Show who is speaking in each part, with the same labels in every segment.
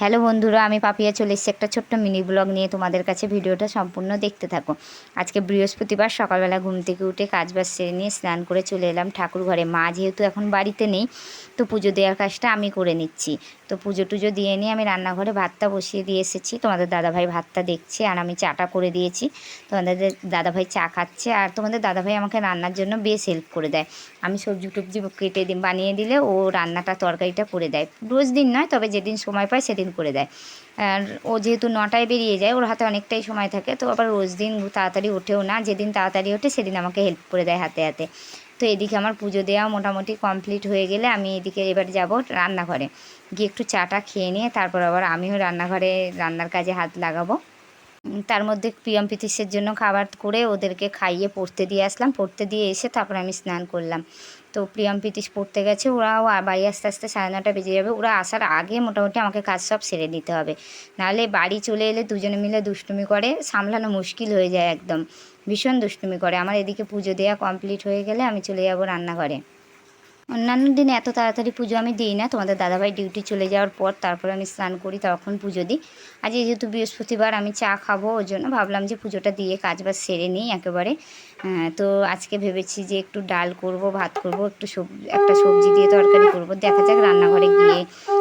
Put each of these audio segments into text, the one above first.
Speaker 1: Hello বন্ধুরা, আমি পাপিয়া চলে এসেছি একটা ছোট্ট মিনি ব্লগ নিয়ে তোমাদের কাছে। ভিডিওটা সম্পূর্ণ দেখতে থাকো। আজকে বৃহস্পতিবার সকালবেলা ঘুম থেকে উঠে কাজ কাজবাজ সেরে নিয়ে স্নান করে চলে এলাম ঠাকুর ঘরে মা যেহেতু এখন বাড়িতে নেই, তো পুজো দেওয়ার কাজটা আমি করে নিচ্ছি। তো পুজো টুজো দিয়ে নিয়ে আমি রান্নাঘরে ভাতটা বসিয়ে দিয়ে এসেছি। তোমাদের দাদাভাই ভাতটা দেখছে আর আমি চাটা করে দিয়েছি। তোমাদের দাদাভাই চা খাচ্ছে আর তোমাদের দাদাভাই আমাকে রান্নার জন্য বেশ হেল্প করে দেয়। আমি সবজি টবজি কেটে দিই, বানিয়ে দিলে ও রান্নাটা, তরকারিটা করে দেয়। রোজ দিন নয়, তবে যেদিন সময় পায় সেদিন করে দেয়। আর ও যেহেতু নটায় বেরিয়ে যায়, ওর হাতে অনেকটাই সময় থাকে, তো আবার রোজ দিন তাড়াতাড়ি ওঠেও না। যেদিন তাড়াতাড়ি ওঠে সেদিন আমাকে হেল্প করে দেয় হাতে হাতে। তো এদিকে আমার পুজো দেওয়া মোটামুটি কমপ্লিট হয়ে গেলে আমি এদিকে এবার যাব রান্নাঘরে। গিয়ে একটু চাটা খেয়ে নিয়ে তারপর আবার আমিও রান্নাঘরে রান্নার কাজে হাত লাগাবো। তার মধ্যে প্রিয়ম পিতিসের জন্য খাবার করে ওদেরকে খাইয়ে পড়তে দিয়ে আসলাম। পড়তে দিয়ে এসে তারপর আমি স্নান করলাম। তো প্রিয়াম প্রীতিশ পড়তে গেছে, ওরাও বাড়ি আস্তে আস্তে সাড়ে নটা বেজে যাবে। ওরা আসার আগে মোটামুটি আমাকে কাজ সব সেরে দিতে হবে। নাহলে বাড়ি চলে এলে দুজনে মিলে দুষ্টুমি করে, সামলানো মুশকিল হয়ে যায় একদম। ভীষণ দুষ্টুমি করে। আমার এদিকে পুজো দেওয়া কমপ্লিট হয়ে গেলে আমি চলে যাব রান্নাঘরে। অন্যান্য দিনে এত তাড়াতাড়ি পুজো আমি দিই না। তোমাদের দাদাভাই ডিউটি চলে যাওয়ার পর তারপরে আমি স্নান করি, তখন পুজো দিই। আজ যেহেতু বৃহস্পতিবার, আমি চা খাব ওই জন্য ভাবলাম যে পুজোটা দিয়ে কাজ বাজ সেরে নিই একেবারে। তো আজকে ভেবেছি যে একটু ডাল করব, ভাত করব, একটু সব, একটা সবজি দিয়ে তরকারি করব। দেখা যাক রান্নাঘরে গিয়ে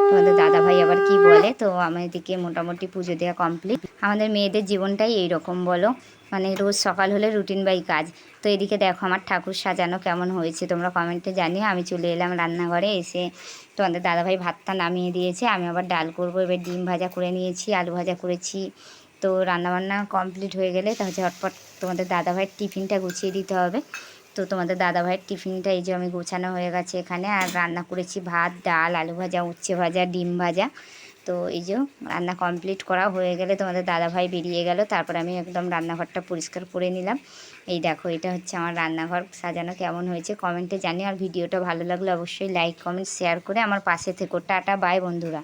Speaker 1: তোমাদের দাদাভাই আবার কি বলে? তো আমার এদিকে মোটামুটি পুজো দেওয়া কমপ্লিট আমাদের মেয়েদের জীবনটাই এইরকম বলো। মানে রোজ সকাল হলে রুটিন বাই কাজ। তো এদিকে দেখো আমার ঠাকুর সাজানো কেমন হয়েছে। তোমরা কমেন্টে জানিও। আমি চলে এলাম রান্নাঘরে এসে তোমাদের দাদাভাই ভাতটা নামিয়ে দিয়েছে। আমি আবার ডাল করব। এবার ডিম ভাজা করে নিয়েছি, আলু ভাজা করেছি। তো রান্নাবান্না কমপ্লিট হয়ে গেলে তাহলে ঝটপট তোমাদের দাদাভাইয়ের টিফিনটা গুছিয়ে দিতে হবে। তো তোমাদের দাদাভাইয়ের টিফিনটা এই যে আমি গোছানো হয়ে গেছে এখানে, আর রান্না করেছি ভাত, ডাল, আলু ভাজা, উচ্ছে ভাজা, ডিম ভাজা। তো এই যে রান্না কমপ্লিট করা হয়ে গেলে তোমাদের দাদাভাই বেরিয়ে গেল, তারপর আমি একদম রান্নাঘরটা পরিষ্কার করে নিলাম। এই দেখো, এটা হচ্ছে আমার রান্নাঘর, সাজানো কেমন হয়েছে কমেন্টে জানি আর ভিডিওটা ভালো লাগলে অবশ্যই লাইক, কমেন্ট, শেয়ার করে আমার পাশে থেকো। টাটা, বাই বন্ধুরা।